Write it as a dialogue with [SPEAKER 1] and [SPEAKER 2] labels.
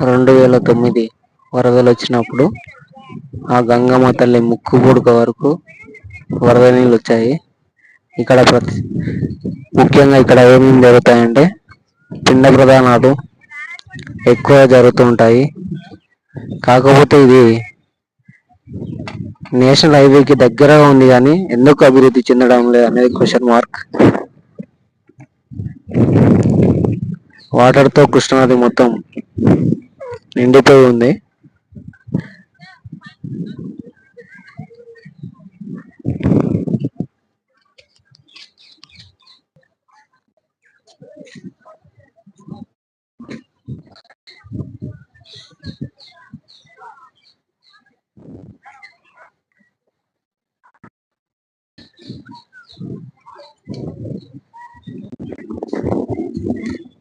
[SPEAKER 1] రెండు వేల తొమ్మిది వరదలు వచ్చినప్పుడు ఆ గంగమ్మ తల్లి ముక్కు పుడక వరకు వరద నీళ్ళు వచ్చాయి ఇక్కడ ప్రతి ముఖ్యంగా ఇక్కడ ఏమేమి జరుగుతాయంటే పిండ ప్రధానాలు ఎక్కువ జరుగుతూ ఉంటాయి కాకపోతే ఇది నేషనల్ హైవేకి దగ్గరగా ఉంది కానీ ఎందుకు అభివృద్ధి చెందడం లేదు అనేది క్వశ్చన్ మార్క్. వాటర్తో కృష్ణానది మొత్తం నిండిపోయి ఉంది Thank you.